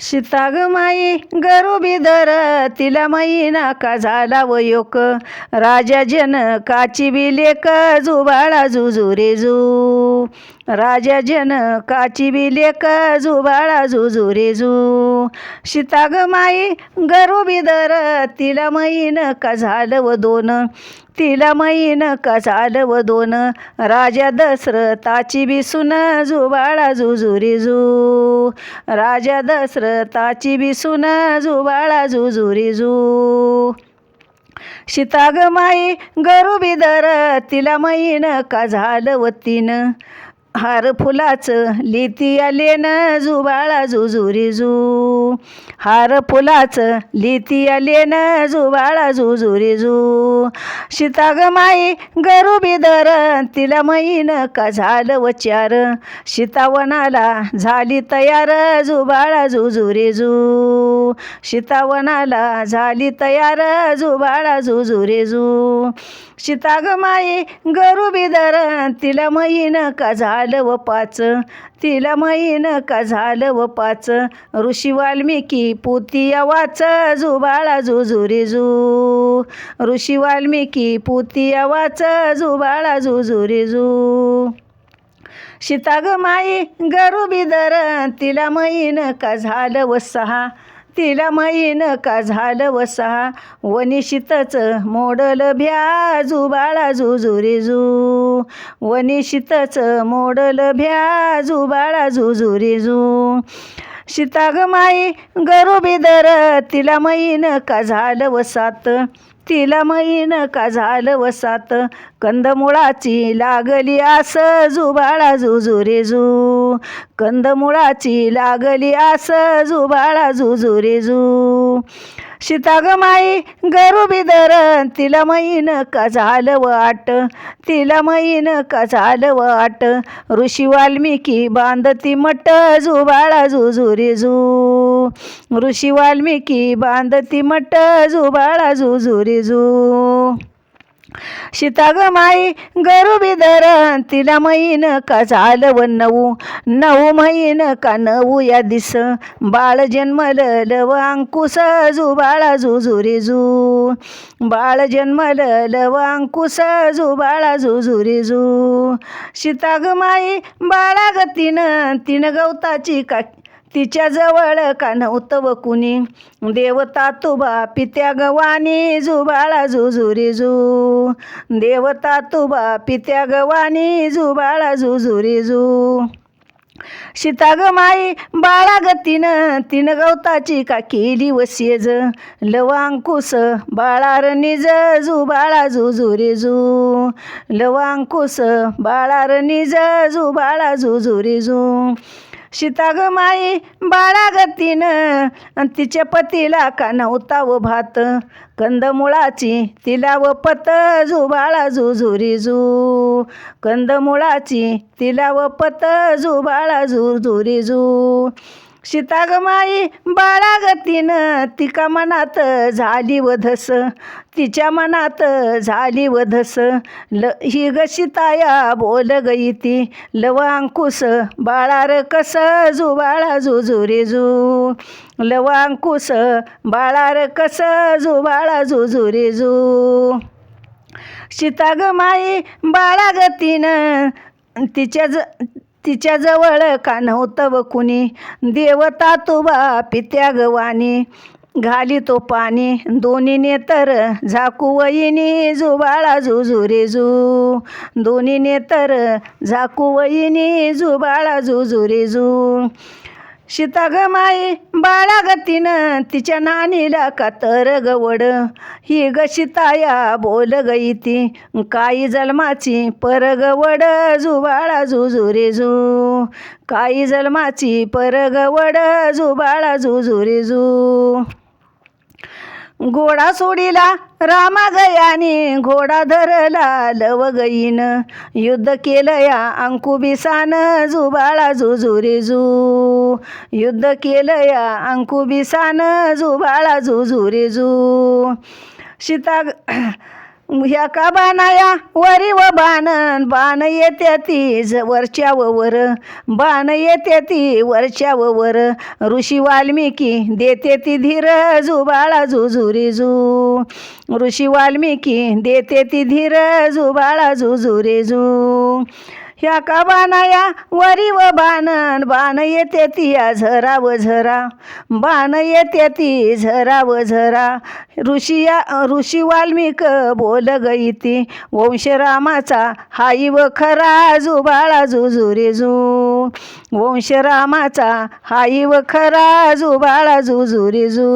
सीता ग माई गरुबी धर तिला मई का झाला व योक? राजा जन काची बी लेक जुबाळा जुजुरे जू राजा जन काची बी लेक जुबाळा जुजुरे जू सीता ग माई गरुबी धर तिला मई का झालं व दोन? तिला मई का झालं व दोन? राजा दशरथाची बी सुन जुबाळा जुजुरी जू राजा दशरथाची ताची बिसून जुबाळा जुजुरी जू माई गरुबी दर तिला मैन का झालं वतीनं? हार फुलाचं लिती आलेन जुबाळा जुजुरी जू. हार फुलाचं लिती आलेन जुबाळा जुजुरी जू. सीता ग माई गरुबी धर तिला मैन का झालं वचार सीतावनाला झाली तयार जुबाळा जुजुरी जू. सीतावनाला झाली तयार जुबाळा जुजुरी जू. सीता ग माई गरुबी धर तिला मैन का झालं व पाच. तिला मैन का झालं व पाच. ऋषी वाल्मिकी पुतिया वाच जुबाळा जुजुरी जू. ऋषी वाल्मिकी पुतिया वाच जुबाळा जुजुरी जू. सीता ग माई गरुबी दर तिला मैन का झालं व सहा. तिला मैन का झालं वसा? वनिशितच मोडल भ्याजू बाळाजू जुजुरी वनिशितच मोडल भ्या जुबाळा जुजुरी जू ग माई गरुबी दर तिला मैन का झालं वसात? तिला मैन का झालं वसात? कंदमुळाची लागली आस जुबाळा जुजुरी जू. कंदमुळाची लागली आस जुबाळा जुजुरी जू. माई गरुबी धर तिला मैन का झालं तिला मैन का झालं ऋषी वाल्मिकी बांधती मट जुबाळा जुजुरी जू ऋषी वाल्मिकी बांधती मट जुबाळा जुजुरी जू. सीता ग माई गरु बिदर तिला मैन का झालं व नऊ. नऊ महिन का नऊ या दिस. बाळ जन्मलं लव अंकुश जुबाळा जुजुरी जू बाळ जन्मलं लव अंकुश जुबाळा जुजुरी जू सीता ग माई बाळा ग तिनं तिनं गवताची का तिच्याजवळ का नव्हतं कुणी? देवता तुबा पित्या गवानी जुबाळा जुजुरी जू देवता तुबा पित्या गवानी जुबाळा जुजुरी जू सीता ग माई बाळा ग तिनं तिनं गवताची का केली वसेज? सेज लवांकुश बाळार निज जुबाळा जुजुरी जू लवांकुश बाळार निज जुबाळा जुजुरी जू. सीता ग माई बाळा ग तिच्या पतीला का नव्हता व भात. कंदमुळाची तिला व पत जुबाळा जुजुरी जू कंदमुळाची तिला व पत जुबाळा जुजुरी जू. सीतागमाई बाळागतीनं माई तिका मनात झाली वधस तिच्या मनात झाली वधस. ल ही ग सीताया बोल गई ती लव अंकुश बाळार कस जुबाळा जुजुरी जू. लव अंकुश बाळार कस जुबाळा जुजुरी जू. सीता ग माई बाळागतीनं तिच्या ज तिच्याजवळ का नव्हतं व कुणी? देवता तुबा पित्या गवानी घाली तो पाणी. दोन्ही नेतर झाकू जुबाळा जुजुरी जू. दोन्ही नेतर झाकू जुबाळा जुजुरी जू. सीता ग माई बाळा गतीनं तिच्या नानीला का तर गवड ही ग सीताया बोल गई ती काही जन्माची परगवड जुबाळा जुजुरी जू. काही जन्माची परगवड जुबाळा जुजुरी जू. घोडा सोडीला रामा गयाने घोडा धरला लव गईन युद्ध केलं या अंकुबिसान जुबाळा जुजुरी जू. युद्ध केलं या अंकुबिसान जुबाळा जुजुरी जू. सीता ह्या का बाणाया? वरी व बाणन बाण येत्या ती ज वरच्या वर. बाण येत्या ती वरच्या वर. ऋषी वाल्मिकी देते ती धीर जुबाळा झुझुरी जू ऋषी वाल्मिकी देते ती धीर जुबाळा झुझुरी जू. ह्या का बाणाया? वरी व बाणन बाण येते ती या झरा व झरा. बाण येते ती झरा व झरा. ऋषिया ऋषी वाल्मिक बोल गईती. वंश रामाचा हाई व खरा जुबाळा जुजुरे जू वंश रामाचा हाई व खरा जुबाळा जुजुरे जू.